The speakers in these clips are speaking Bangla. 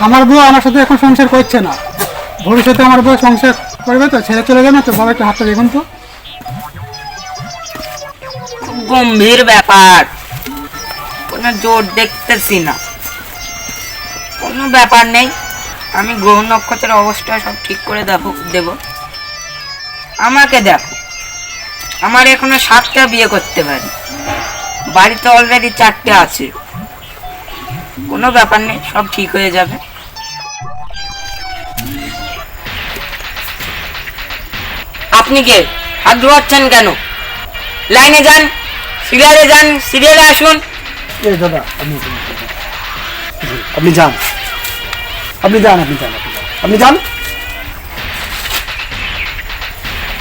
আমার বউ আমার সাথে এখন সংসার করছে না। ভবিষ্যতে আমার বউ সংসার করবে তো, ছেড়ে চলে যাবে তো বাবা একটু হাতটা দেখুন তো। গম্ভীর ব্যাপার। কোনো জোর দেখতেছি না। কোনো ব্যাপার নেই। আমি গ্রহ নক্ষত্রের অবস্থা সব ঠিক করে দেখো, দেব। আমাকে দেখো। আমার এখনও সাতটা বিয়ে করতে পারি। বাড়িতে অলরেডি চারটে আছে। কোনো ব্যাপার নেই, সব ঠিক হয়ে যাবে। আপনি কে? হাত ধোয়াচ্ছেন কেন? লাইনে যান, সিরিয়ালে যান, সিরিয়ালে আসুন। দাদা, আপনি আপনি যান আপনি যান আপনি যান। আপনি যান।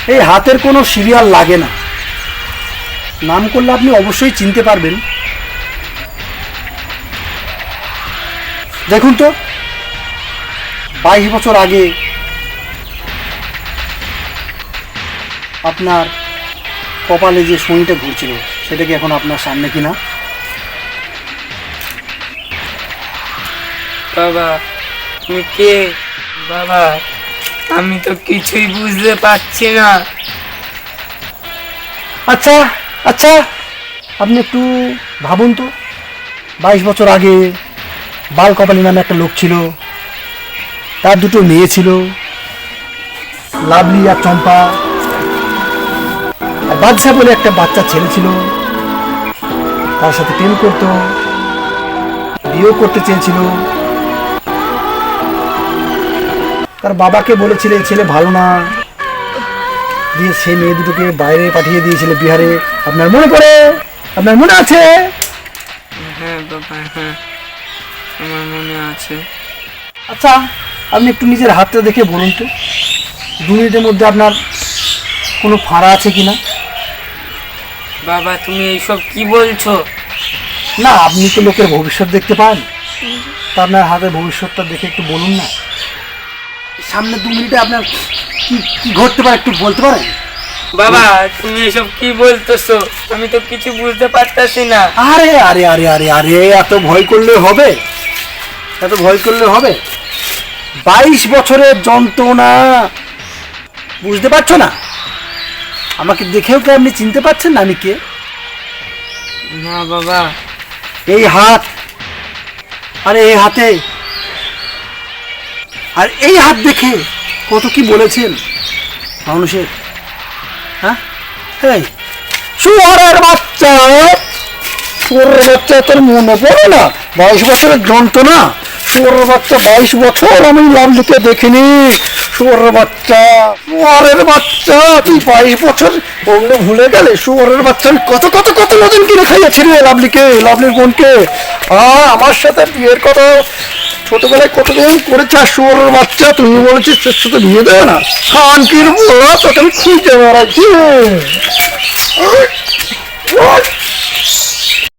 এই হাতের কোনো সিরিয়াল লাগে না। নাম করলে আপনি অবশ্যই চিনতে পারবেন। দেখুন তো। বাইশ বছর আগে আপনার কপালে যে শনিটা ঘুরছিল সেটা কি এখন আপনার সামনে কিনা? বাবা তুমি কে? বাবা আমি তো কিছুই বুঝতে পারছি না। আচ্ছা আচ্ছা আপনি একটু ভাবুন তো। বাইশ বছর আগে বাল কপালি নামে একটা লোক ছিল তার দুটো মেয়ে ছিল লাভলি আর চম্পা। আর বাদশা বলে একটা বাচ্চা ছেলে ছিল তার সাথে প্রেম করতো বিয়েও করতে চেয়েছিল। তার বাবাকে বলেছিল ছেলে ভালো না। দিয়ে সেই মেয়ে দুটোকে বাইরে পাঠিয়ে দিয়েছিল বিহারে। আপনার মনে পড়ে? আপনার মনে আছে? হ্যাঁ বাবা হ্যাঁ আমার মনে আছে। আচ্ছা আপনি একটু নিজের হাতটা দেখে বলুন তো। দু মিনিটের মধ্যে আপনার কোনো ফাড়া আছে কি না? বাবা তুমি এইসব কি বলছো? না আপনি তো লোকের ভবিষ্যৎ দেখতে পান। তা আপনার হাতের ভবিষ্যৎটা দেখে একটু বলুন না। সামনে দু মিনিটে আপনার কি কি ঘটতে পারে একটু বলতে পারেন? বাবা তুমি এসব কি বলতেছো? আমি তো কিছু বুঝতে পারতাছি না। আরে আরে আরে আরে আরে এত ভয় করলে হবে? এত ভয় করলে হবে? বাইশ বছরের যন্ত্রণা। বুঝতে পারছ না? আমাকে দেখেও কি আপনি চিনতে পারছেন না আমি কে? না বাবা। এই হাত। আরে এই হাতে। আর এই হাত দেখে কত কি বলেছেন মানুষের। হ্যাঁ? এই শুয়ারের বাচ্চা। শুয়ারের বাচ্চা তোর মনে পড়ে না? বাইশ বছরের যন্ত্রণা? শুয়ারের বাচ্চা বাইশ বছর আমি লাভলিকে দেখিনি। শুয়ারের বাচ্চা শুয়ারের বাচ্চা, তুই বাইশ বছর ওগুলো ভুলে গেলে শুয়ারের বাচ্চা আমি কত কত কত নতুন কিনে খাইয়েছি রে লাভলিকে লাভলির বোনকে। আর আমার সাথে বিয়ের কথা ছোটবেলায় কতদিন করেছে আর শুয়ারের বাচ্চা তুমি বলেছিস তোর সাথে বিয়ে দেবে না। শান্তির বলা, তোকে আমি খুঁজে বেড়াচ্ছি।